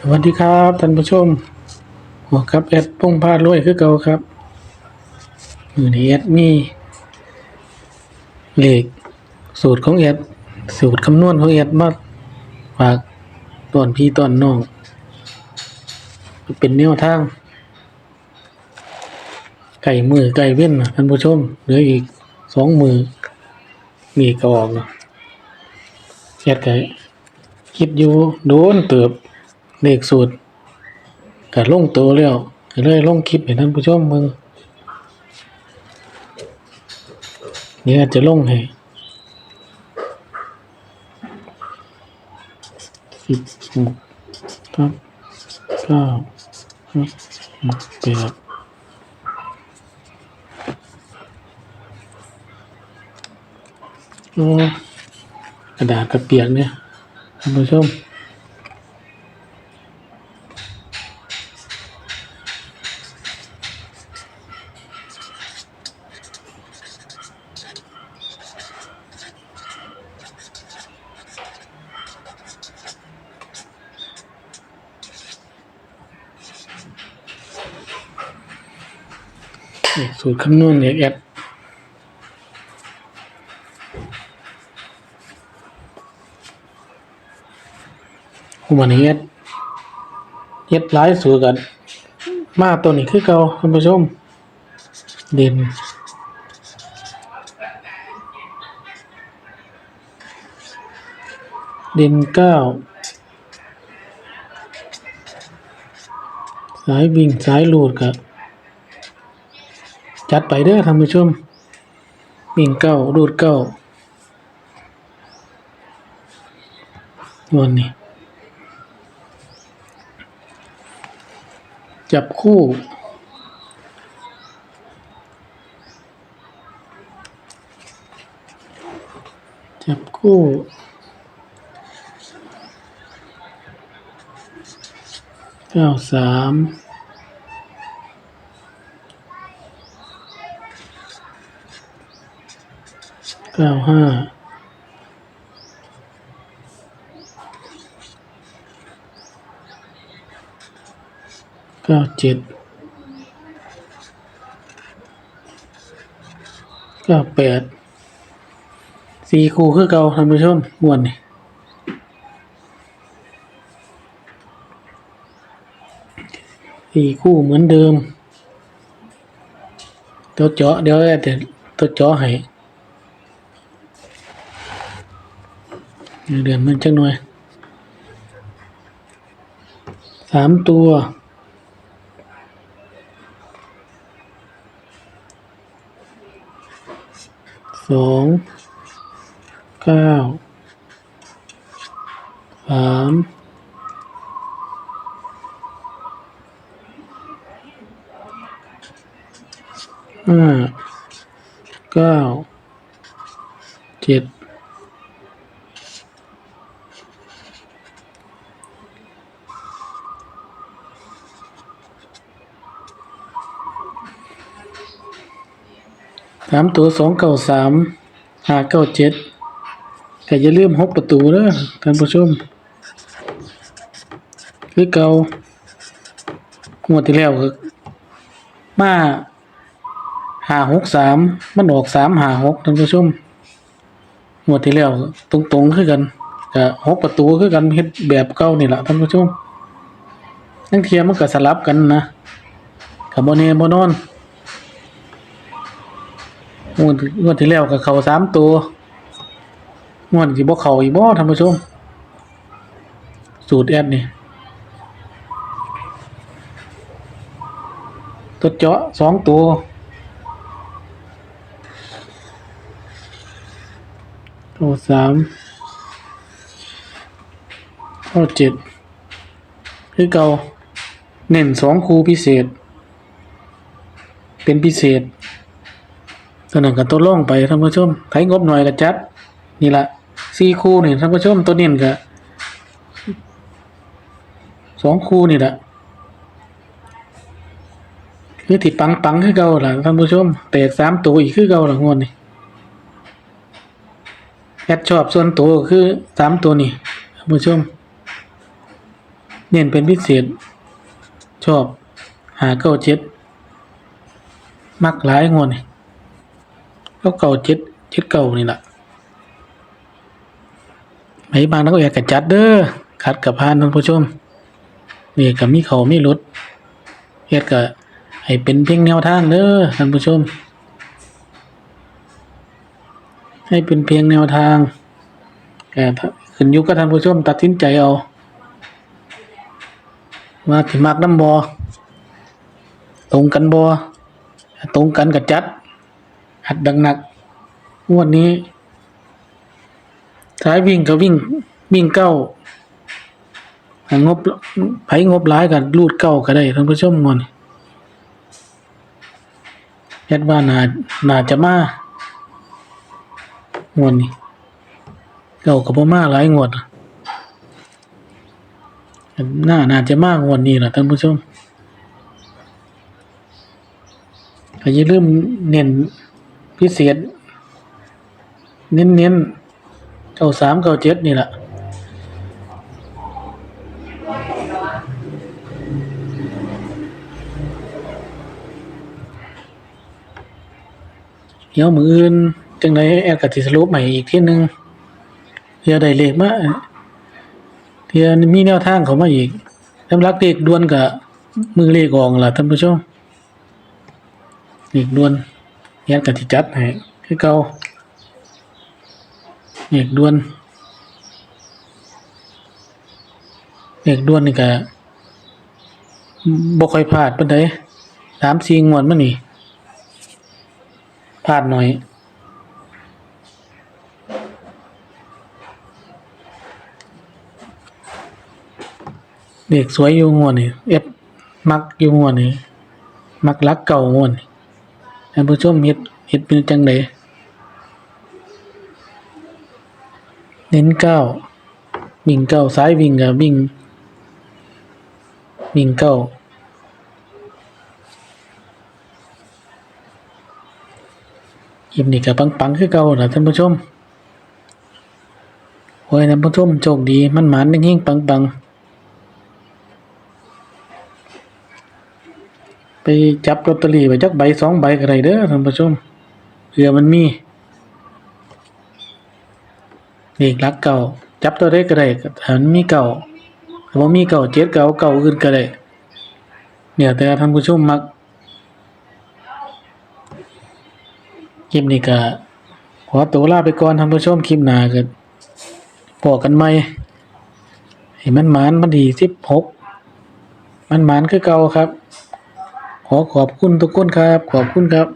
สวัสดีครับท่านผู้ชมหัวครับแอดป้งพาดรวยคือเก่าครับมือนี้แอดมีเลขสูตรของแอดสูตรคำนวณของแอดมาฝากตอนพี่ตอนน้องเป็นแนวทาง ไก่มือไก่เว้นนะท่านผู้ชมเหลืออีกสองมือมีก็ออกนะแอดไก่คิดอยู่โดนเติบ เลขสูตรก็ลงตัวแล้วก็เลยลงคลิปให้ท่านผู้ชมมึงเดี๋ยวอาจจะลงให้สิบหกทับเก้าทับแปดโอ้กระดาษกระเปียกเนี่ยท่านผู้ชม นี่สูตรคำนวณเนี่ยแอดวันนี้แอดเฮ็ดหลายสูตรกัน มาตัวนี้คือเก่าท่านผู้ชม เด่นเด่นเก้าสายวิ่งสายลูดครับ จัดไปเด้อท่านผู้ชมวิ่งเก้ารูดเก้าวันนี้ จับคู่จับคู่เก้าสาม เก้าห้าเก้าเจ็ดเก้าแปดสี่คู่คือเก่าท่านผู้ชมม่วนนี่สี่คู่เหมือนเดิม ตัวเจาะเดี๋ยวเดี๋ยวตัวเจาะให้ เดือนมันจังหน่อยสามตัวสองเก้าสามห้าเก้าเจ็ด สามตัวสองเก้าสามห้าเก้าเจ็ดแต่อย่าลืมหกประตูเด้อท่านผู้ชมคือเก่างวดที่แล้วคือมาหาหกสามมันออกสามหาหกท่านผู้ชมงวดที่แล้วตรงๆคือกันกับหกประตูคือกันเฮ็ดแบบเก่านี่แหละท่านผู้ชมทั้งเทียมมันก็สลับกันนะกับโมเน่โมนอน งวดงวดที่แล้วกับเขาสามตัวงวดที่บ่เขาอีกบ่ท่านผู้ชม สูตรแอดนี่ตัวเจาะสองตัวตัวสามตัวเจ็ดคือเก่าเน้นสองคูพิเศษ เป็นพิเศษ ตัวหนึ่งกับตัวล่องไปท่านผู้ชมใครงบหน่อยก็จัด นี่ละสี่คู่นี่ท่านผู้ชมตัวเน้นก็สองคู่นี่แหละคือที่ปังปังคือเก่าล่ะท่านผู้ชมแตกสามตัวอีกคือเก่าล่ะงวดนี่แอดชอบส่วนตัวคือสามตัวนี่ท่านผู้ชม เน้นเป็นพิเศษ ชอบหาเก้าเจ็ดมักหลายงวดนี่ ก็เก้าเจ็ดเจ็ดเก้านี่แหละไอ้บางนักก็อกกระจัดเด้อขัดกับพานท่านผู้ชมนี่กับมีเขามีรถเฮ็ดก็ให้เป็นเพียงแนวทางเด้อท่านผู้ชม ให้เป็นเพียงแนวทางแต่ขึ้นอยู่กับท่านผู้ชมตัดสินใจเอาว่าสิมักน้ำบอตรงกันบอตรงกันกับจัด หัดดังหนักงวดนี้สายวิ่งก็วิ่งวิ่งเก้างบไผงบหลายกันรูดเก้าก็ได้ท่านผู้ชมงวดนี้ยัดว่านาน่าจะมางวดนี้เก้ากับพ่มาหลายงวดอะน่าน่าจะมากงวดนี้แหละท่านผู้ชมอย่าลืมเน้น พิเศษ เน้นเน้นเก้าสามเก้าเจ็ดนี่แหละเดี๋ยวมืออื่นจังไดแอดกับสิสรุปใหม่อีกที่หนึ่งเพื่อได้เลขมาเพื่อมีแนวทางเขามาอีกสำหรับเลขด่วนกับมือเลขออกล่ะท่านผู้ชมเลขด่วน แอดกับสิจัดให้คือเก่าเลขด่วนเลขด่วนนี่ก็บ่ค่อยพลาดปานใด3-4งวดมานี่พลาดหน่อยเด็กสวยอยู่งวนนี่เอฟมักอยู่งวนนี่มักรักเก่างวนนี่ ท่านผู้ชมเฮ็ดเฮ็ดเป็นจังไดเน้นเก้าวิ่งเก้าซ้ายวิ่งกับวิ่ง วิ่งเก้าคลิปนี้ก็ปังๆคือเก่าล่ะท่านผู้ชมโอ้ยท่านผู้ชมโชคดีมันหมานเฮงๆปังๆ ไปจับลอตเตอรี่ไปจักใบสองใบก็ได้เด้อท่านผู้ชมเผื่อมันมีเลขลักเก่าจับตัวได้ก็ได้ถ้ามันมีเก่าถ้าบ่มีเก่าเจ็ดเก่าเก่าอื่นก็ได้เนี่ยแต่ท่านผู้ชมมักคลิปนี้ก็ขอตัวลาไปก่อนท่านผู้ชมคลิปหน้าก็พอกันใหม่ให้มันหมานมันดี16มันหมานคือเก่าครับ ขอขอบคุณทุกคนครับ ขอบคุณครับ